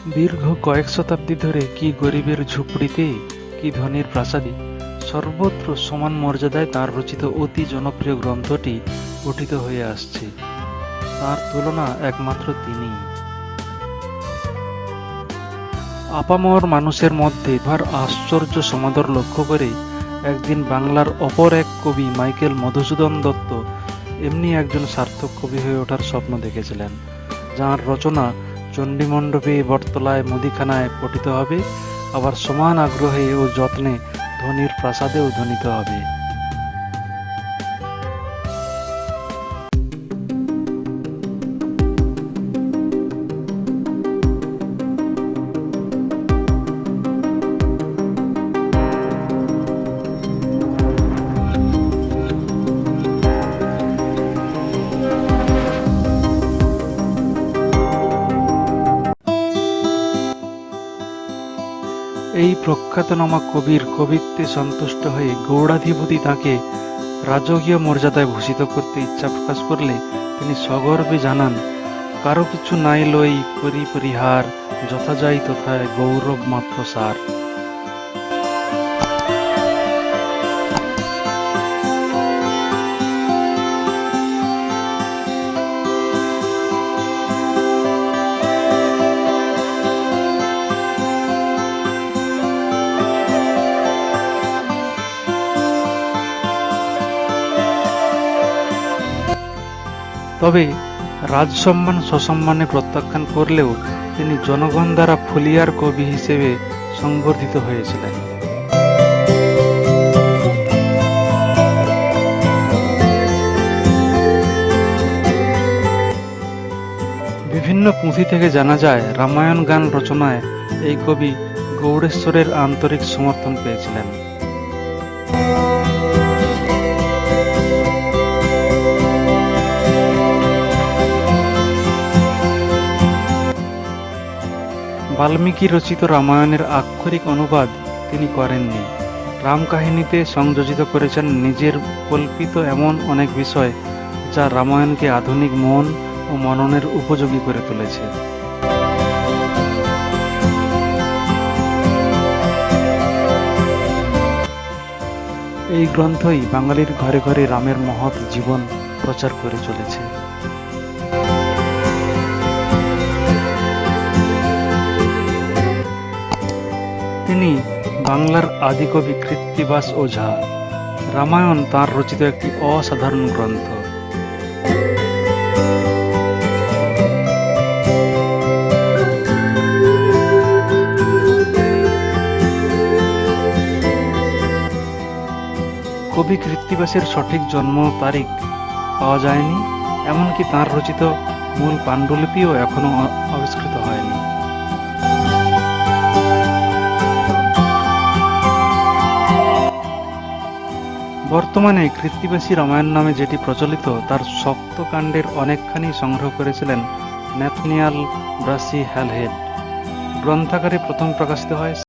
দীর্ঘ কয়েক শতাব্দী ধরে কি গরিবের ঝুপড়িতে, কি ধনীর প্রাসাদে সর্বত্র সমান মর্যাদায় তার রচিত অতি জনপ্রিয় গ্রন্থটি পঠিত হয়ে আসছে। তার তুলনা একমাত্র তিনিই। আপামর মানুষের মধ্যে তার আশ্চর্য সমাদর লক্ষ্য করে একদিন বাংলার অপর এক কবি মাইকেল মধুসূদন দত্ত এমনি একজন সার্থক কবি হয়ে ওঠার স্বপ্ন দেখেছিলেন, যার রচনা চণ্ডীমণ্ডপে বটতলায় মুদিখানায় পঠিত হবে। আবার সমান আগ্রহে ও যত্নে ধনির প্রাসাদেও ধ্বনিত হবে। এই প্রখ্যাতনামা কবির কবিত্বে সন্তুষ্ট হয়ে গৌড়াধিপতি তাকে রাজকীয় মর্যাদায় ভূষিত করতে ইচ্ছা প্রকাশ করলে তিনি সগর্বে জানান, কারও কিছু নাই লই করি পরিহার যথা যাই তথায় গৌরব মাত্র সার। তবে রাজসম্মান, সসম্মানে প্রত্যাখ্যান করলেও তিনি জনগণ দ্বারা ফুলিয়ার কবি হিসেবে সংবর্ধিত হয়েছিলেন। বিভিন্ন পুঁথি থেকে জানা যায়, রামায়ণ গান রচনায় এই কবি গৌড়েশ্বরের আন্তরিক সমর্থন পেয়েছিলেন। বাল্মীকি রচিত রামায়ণের আক্ষরিক অনুবাদ তিনি করেননি। রাম রামকাহিনীতে সংযোজিত করেছেন নিজের কল্পিত এমন অনেক বিষয় যা রামায়ণকে আধুনিক মন ও মননের উপযোগী করে তুলেছে। এই গ্রন্থই বাঙালির ঘরে ঘরে রামের মহৎ জীবন প্রচার করে চলেছে। তিনি বাংলার আদিকবি কৃত্তিবাস ওঝা। রামায়ণ তার রচিত একটি অসাধারণ গ্রন্থ। কবি কৃত্তিবাসের সঠিক জন্ম তারিখ পাওয়া যায়নি, এমনকি তার রচিত মূল পাণ্ডুলিপিও এখনও আবিষ্কৃত হয়নি। বর্তমানে কৃত্তিবাসী রামায়ণ নামে যেটি প্রচলিত, তার শক্ত কাণ্ডের অনেকখানি সংগ্রহ করেছিলেন ন্যাথনিয়াল ব্রাসি হ্যালহেড। গ্রন্থাকারে প্রথম প্রকাশিত হয়